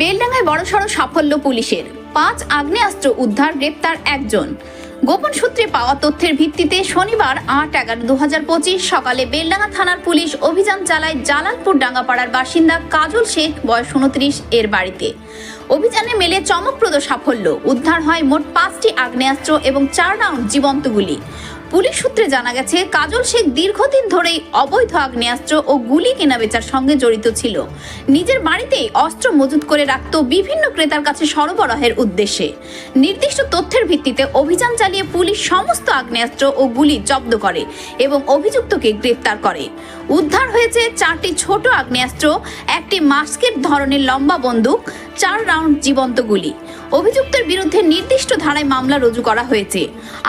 বেলডাঙ্গায় বড়সড় সাফল্য পুলিশের। পাঁচ আগ্নেয়াস্ত্র উদ্ধার, গ্রেপ্তার একজন। গোপন সূত্রে পাওয়া তথ্যের ভিত্তিতে শনিবার আট এগারো দু হাজার পঁচিশ সকালে বেলডাঙ্গা থানার পুলিশ অভিযান চালায় জালালপুর ডাঙ্গাপাড়ার বাসিন্দা কাজল শেখ, বয়স উনত্রিশ, এর বাড়িতে। অভিযানে মেলে চমকপ্রদ সাফল্য। উদ্ধার হয় মোট পাঁচটি আগ্নেয়াস্ত্র এবং চার রাউন্ড জীবন্ত গুলি। পুলিশ সূত্রে জানা গেছে, কাজল শেখ দীর্ঘদিন ধরেই অবৈধ আগ্নেয়াস্ত্র ও গুলি কেনাবেচার সঙ্গে জড়িত ছিল। নিজের বাড়িতেই অস্ত্র মজুত করে রাখত বিভিন্ন ক্রেতার কাছে সরবরাহের উদ্দেশ্যে। নির্দিষ্ট তথ্যের ভিত্তিতে অভিযান চালিয়ে পুলিশ সমস্ত আগ্নেয়াস্ত্র ও গুলি জব্দ করে এবং অভিযুক্তকে গ্রেপ্তার করে। উদ্ধার হয়েছে চারটি ছোট আগ্নেয়াস্ত্র, একটি মাস্কের ধরনের লম্বা বন্দুক চার রাউন্ড জীবন্ত গুলি। অভিযুক্তের বিরুদ্ধে নির্দিষ্ট ধারায় মামলা রুজু করা হয়েছে।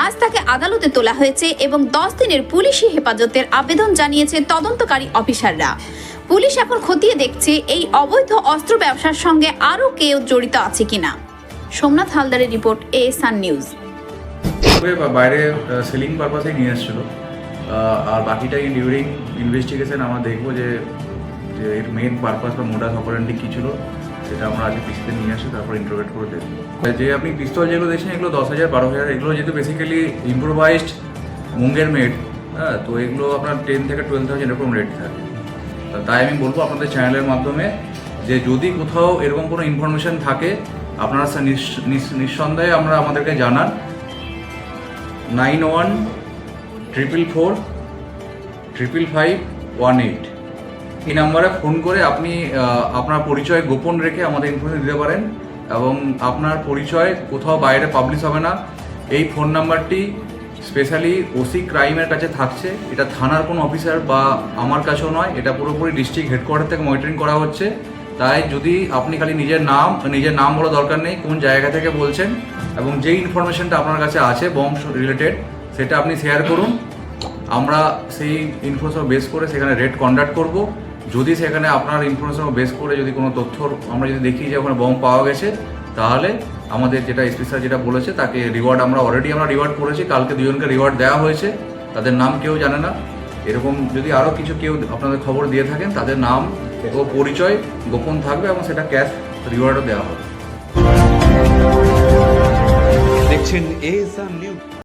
আজ তাকে আদালতে তোলা হয়েছে এবং দশ দিনের পুলিশি হেফাজতের আবেদন জানিয়েছে তদন্তকারী অফিসাররা। পুলিশ এখন খতিয়ে দেখছে এই অবৈধ অস্ত্র ব্যবসার সঙ্গে আরও কেউ জড়িত আছে কিনা। সোমনাথ হালদারের রিপোর্ট এ সান নিউজ বাইরে সেলিং পারপাসে নিয়ে এসেছিল আর বাকিটা ডিউরিং ইনভেস্টিগেশন আমরা দেখব যে এর মেন পারপাস বা মোডাস অপারেন্টি কী ছিল। সেটা আমরা আজকে পিসিতে নিয়ে আসি, তারপর ইন্টারোগেট করে দেখব। যে আপনি পিস্তল যেগুলো দেখছেন এগুলো দশ হাজার, বারো হাজার, এগুলো যেহেতু বেসিক্যালি ইম্প্রোভাইজড মুঙ্গের মেড হ্যাঁ তো এগুলো আপনার টেন থেকে টুয়েলভ থাউজেন্ড এরকম রেট থাকে। তাই আমি বলব আপনাদের চ্যানেলের মাধ্যমে যে যদি কোথাও এরকম কোনো ইনফরমেশন থাকে, আপনারা নিঃসন্দেহে আমরা আমাদেরকে জানান। Nine one triple four triple five one eight এই নাম্বারে ফোন করে আপনি আপনার পরিচয় গোপন রেখে আমাদের ইনফরমেশন দিতে পারেন এবং আপনার পরিচয় কোথাও বাইরে পাবলিশ হবে না। এই ফোন নাম্বারটি স্পেশালি ওসি ক্রাইমের কাছে থাকছে। এটা থানার কোনো অফিসার বা আমার কাছেও নয়। এটা পুরোপুরি ডিস্ট্রিক্ট হেডকোয়ার্টার থেকে মনিটরিং করা হচ্ছে। তাই যদি আপনি খালি নিজের নাম নিজের নাম বলা দরকার নেই, কোন জায়গা থেকে বলছেন এবং যেই ইনফরমেশনটা আপনার কাছে আছে বম রিলেটেড সেটা আপনি শেয়ার করুন। আমরা সেই ইনফরমেশন বেস করে সেখানে রেড কন্ডাক্ট করব। যদি সেখানে আপনার ইনফরমেশন বেস করে যদি কোনো তথ্য আমরা যদি দেখি যে ওখানে বম পাওয়া গেছে, তাহলে আমাদের যেটা এসপি স্যার যেটা বলেছে, তাকে রিওয়ার্ড আমরা অলরেডি আমরা রিওয়ার্ড করেছি, কালকে দুজনকে রিওয়ার্ড দেওয়া হয়েছে, তাদের নাম কেউ জানে না। এরকম যদি আরও কিছু কেউ আপনাদের খবর দিয়ে থাকেন, তাদের নাম ও পরিচয় গোপন থাকবে এবং সেটা ক্যাশ রিওয়ার্ডও দেওয়া হবে। দেখছেন এএসআর নিউজ